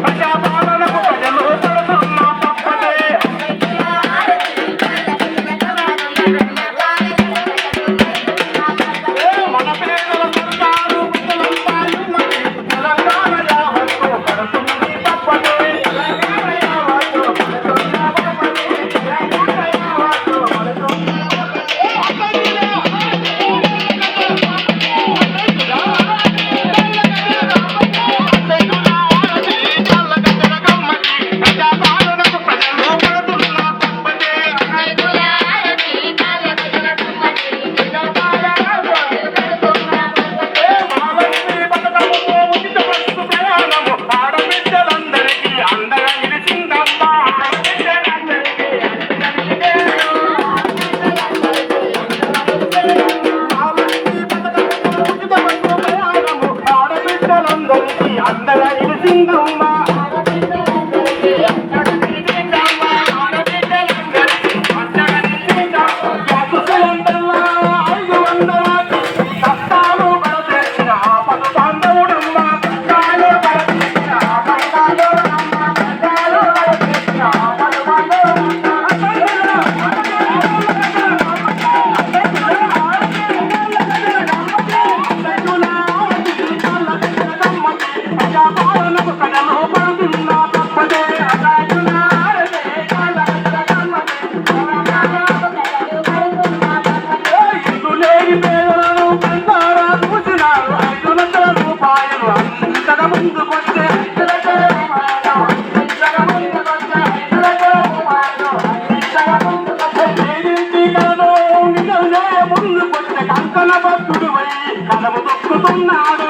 Vai chamar. சிங்கம் அந்த சிங்கம் ముందు పుట్టిన కంకణ భక్తుడు వై కలము తొక్కుతున్నాడు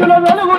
వెలుగులు వెలుగు